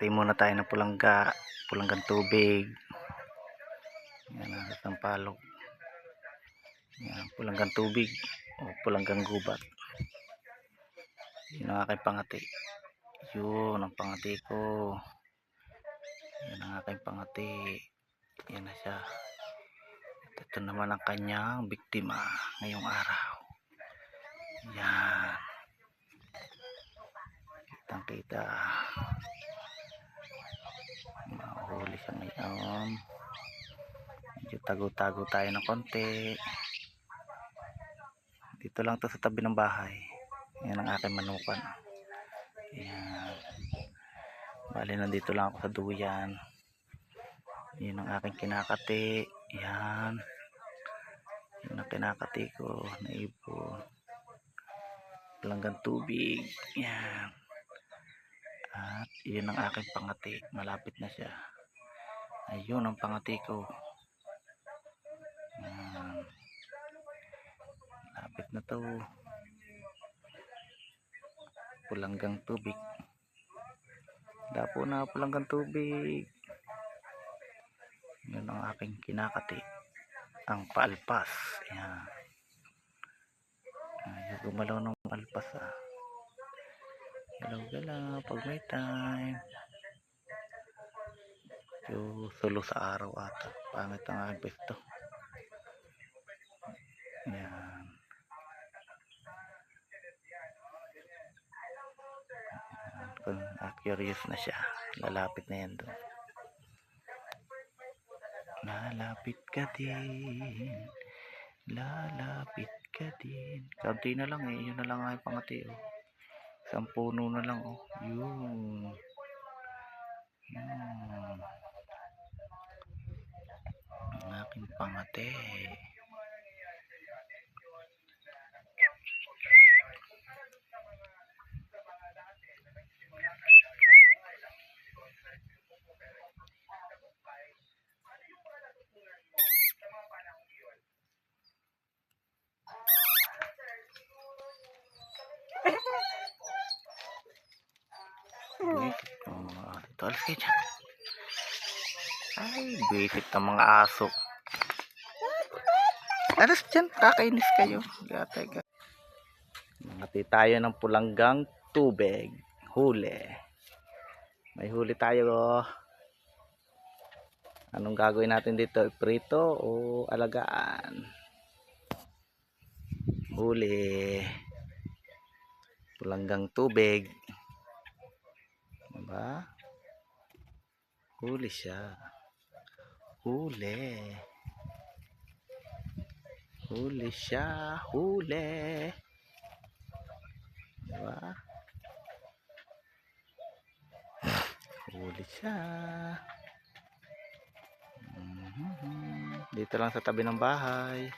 Pangati muna tayo ng pulangga, pulanggang tubig. Yan ang sampalok. Yan, pulanggang tubig o pulanggang gubat. Yun ang aking pangati. Yun ang pangati ko. Yan ang aking pangati. Yan na siya. At ito naman ang kanyang biktima ngayong araw. Yan. Kitang kita. Siya ngayon. Medyo tago-tago tayo ng konti. Dito lang to sa tabi ng bahay. Yan ang aking manukan. Yan. Bali, nandito lang ako sa duyan. Yan ang aking kinakati. Yan. Ang kinakati ko na ibon. Langgang tubig. Yan. At yun ang aking pangati. Malapit na siya. Ayun ang pangati ko. Yan. Malapit na to. Pulanggang tubig. Dapo na pulanggang tubig. Yun ang aking kinakati. Ang paalpas. Yan. Ayaw gumalaw ng alpas ah. Galaw-galaw pag may time. Yung solo sa araw ata. Pangit ang aking pwesto. Yan. Kung curious na siya, lalapit na yan doon. Lalapit ka din. Lalapit ka din. Kaunti na lang eh. Yun na lang ay pangati oh. Isang puno na lang oh. Yun. Yun. Ang aking. Bisit ng mga ito. Ay, bisit ng mga aso. Alis dyan. Kakainis kayo. Gatay ka. Mangati tayo ng pulanggang tubig. Huli. May huli tayo. Oh. Anong gagawin natin dito? Prito o alagaan? Huli. Pulanggang tubig. Diba? Huli siya. Huli. Huli siya. Huli. Diba? Huli siya. Mhm. Dito lang sa tabi ng bahay.